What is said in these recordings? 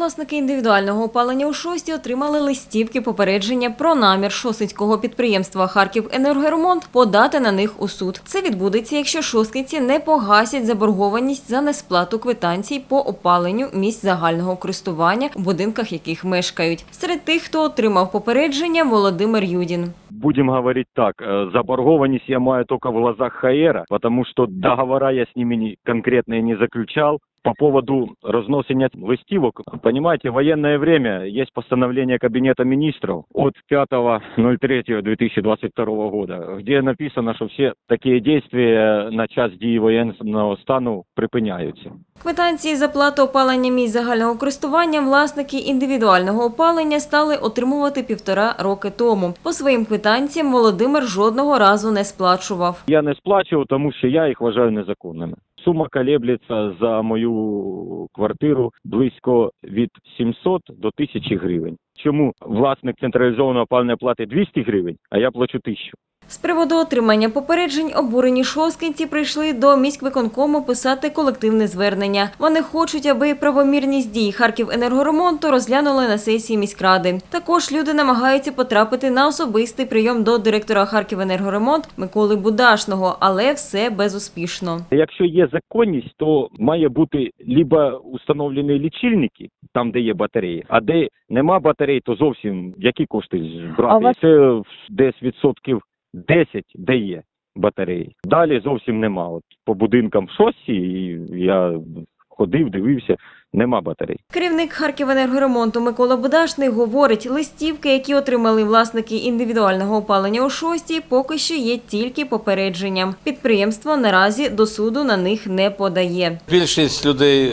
Власники індивідуального опалення у шості отримали листівки попередження про намір шосицького підприємства Харків Енергоремонт подати на них у суд. Це відбудеться, якщо шосткинці не погасять заборгованість за несплату квитанцій по опаленню місць загального користування, у будинках яких мешкають. Серед тих, хто отримав попередження, Володимир Юдін. Будем говорить так, э, заборгованность я маю только в глазах Хаера, потому что договора я с ними конкретные не заключал. По поводу разносения листивок, понимаете, в военное время есть постановление Кабинета министров от 5.03.2022 года, где написано, что все такие действия на час дії воєнного стану припиняються. Квитанції за плату опалення місць загального користування власники індивідуального опалення стали отримувати півтора роки тому. По своїм квитанціям Володимир жодного разу не сплачував. Я не сплачував, тому що я їх вважаю незаконними. Сума колеблеться за мою квартиру близько від 700 до 1000 гривень. Чому власник централізованого опалення платить 200 гривень, а я плачу 1000? З приводу отримання попереджень обурені шосткинці прийшли до міськвиконкому писати колективне звернення. Вони хочуть, аби правомірність дій Харків енергоремонту розглянули на сесії міськради. Також люди намагаються потрапити на особистий прийом до директора Харків енергоремонт Миколи Будашного, але все безуспішно. Якщо є законність, то має бути либо установлені лічильники, там де є батареї, а де нема батарей, то зовсім які кошти брати? Це десь відсотків 10, де є батареї. Далі зовсім нема. От по будинкам в шості, і я ходив, дивився, нема батарей. Керівник Харківенергоремонту Микола Будашний говорить, листівки, які отримали власники індивідуального опалення у шостій, поки що є тільки попередженням. Підприємство наразі до суду на них не подає. Більшість людей е,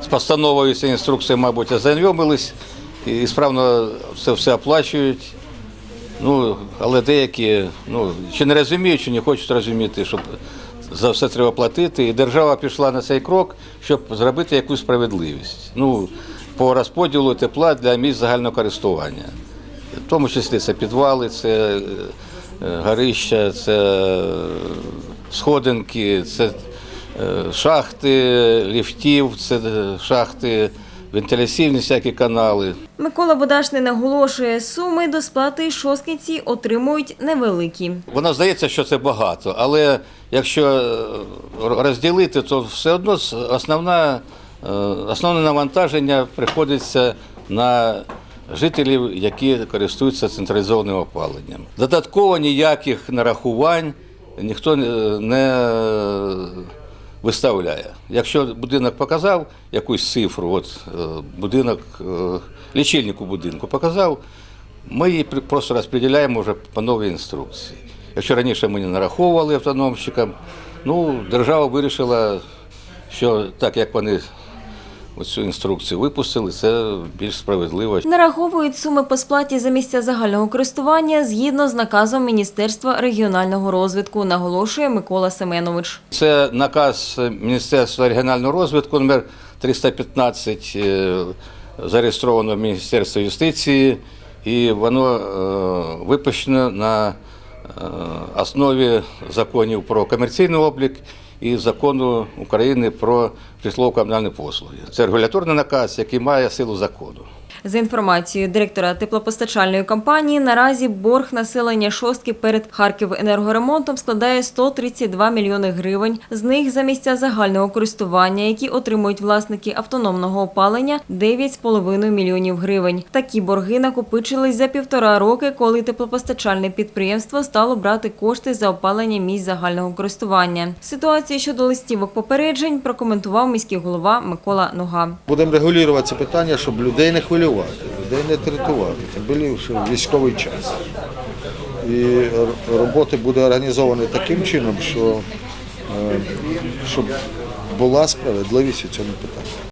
з постановою цієї інструкції, мабуть, ознайомились і справно це все оплачують. Ну, але деякі ну, чи не розуміють, чи не хочуть розуміти, що за все треба платити. І держава пішла на цей крок, щоб зробити якусь справедливість. Ну, по розподілу тепла для місць загального користування. В тому числі це підвали, це е, горища, це сходинки, це е, шахти ліфтів, це е, шахти, вентиляційні всякі канали. Микола Будашний наголошує, суми до сплати шосткинці отримують невеликі. Воно здається, що це багато, але якщо е, розділити, то все одно основна, е, основне навантаження приходиться на жителів, які користуються централізованим опаленням. Додатково ніяких нарахувань ніхто не- не виставляє. Якщо будинок показав якусь цифру, от е, будинок, лічильнику лічильник будинку показав, ми її просто розподіляємо вже по новій інструкції. Якщо раніше ми не нараховували автономщикам, ну, держава вирішила, що так як вони цю інструкцію випустили, це більш справедливо. Нараховують суми по сплаті за місця загального користування згідно з наказом Міністерства регіонального розвитку, наголошує Микола Семенович. Це наказ Міністерства регіонального розвитку номер 315, е, зареєстровано в Міністерстві юстиції, і воно е, випущено на основі законів про комерційний облік і закону України про житлово-комунальні послуги. Це регуляторний наказ, який має силу закону. За інформацією директора теплопостачальної компанії, наразі борг населення шостки перед Харківенергоремонтом складає 132 мільйони гривень. З них за місця загального користування, які отримують власники автономного опалення, 9,5 мільйонів гривень. Такі борги накопичились за півтора роки, коли теплопостачальне підприємство стало брати кошти за опалення місць загального користування. Ситуацію щодо листівок попереджень прокоментував міський голова Микола Нога. Будемо регулювати це питання, щоб людей не хвилювати, людей не третувати, тим більше що військовий час. І роботи буде організовані таким чином, що, е, щоб була справедливість у цьому питанні.